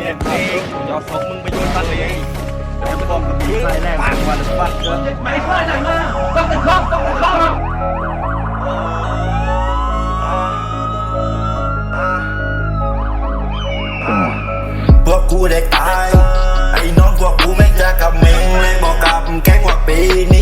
กมเองยอดสองมึงไปโยนมันเลยแอมบอมกับพี่ใส่แรงวันฟัดเกินไม่ค่อยไหนมาต้องเป็นข้อต้องเป็นข้อพวกกูได้ตาย ไอ้น้องพวกกูแม่งจะกับเมงเลยบอกกับแก๊งว่าปีนี้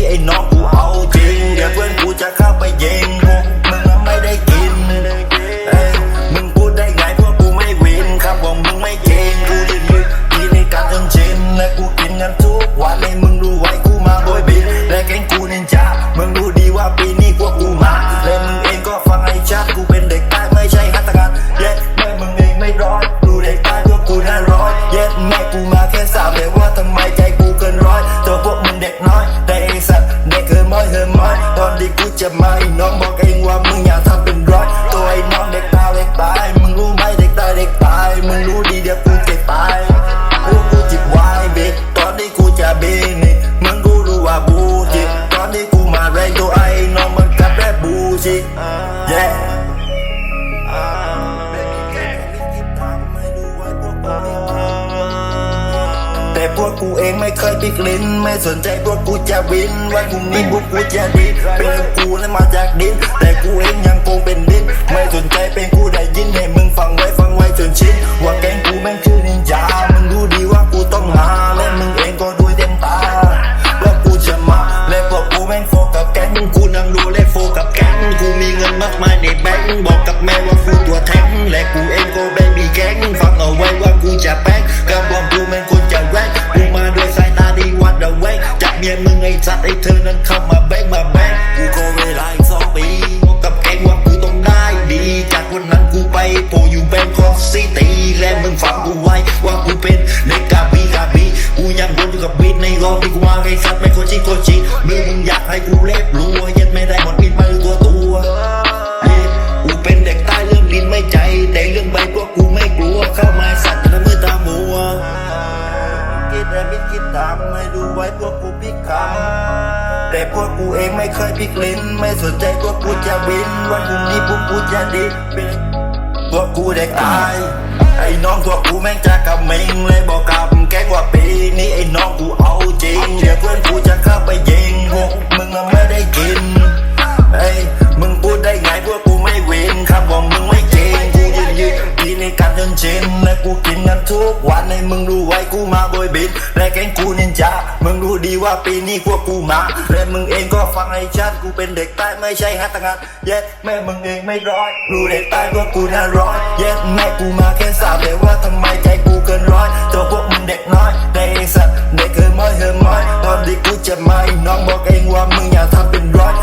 บนี่มึงกูรู้ว่าบูจิตอนที่กูมาแรงตัวไอ้น้องมันกลับแรบบูชิ yeah แต่พวกกูเองไม่เคยพลิกลิ้น ไม่สนใจพวกกูจะวินวันพรุ่งนี้พวกกูจะดีเป็นกูนั้นมาจากดินแต่กูเอง กับบอกดูแม่งคนจะแรงกูมาด้วยสายตาดีวัดเอาไว้จับเมียมึงไอ้สัตว์ไอ้เธอนั้นเข้ามาแบงมา กูเองไม่เคยพลิกลิ้น ไม่สนใจพวกกูจะวิน วันพรุ่งนี้พวกกูจะดีเป็นพวกกูเด็กตาย ไอ้น้องพวกกูแม่งจะกับเมงเลยบอก ชินและกูกินกันทุกวันในมึงรู้ไว้กูมาโดยบินและแก๊งกูนินจามึงรู้ดีว่าปีนี้พวกกูมาและมึงเองก็ฟังให้ชัดกูเป็นเด็กใต้ไม่ใช่ฮัตงานเย็ดแม่มึงเองไม่ร้อยรู้เด็กใต้พวกกูน่าร้อยเย็ดแม่กูมาแค่สามแต่ว่าทำไมใจกูเกินร้อยตัวพวกมึงเด็กน้อยแต่ไอ้สัตว์เด็กเคยม้อยเฮอม้อยตอนที่กูจะมาอ้น้องบอกเองว่ามึงอย่าทำเป็นร้อย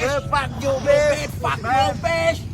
เกินฟัดอยู่เบ fuck your bitch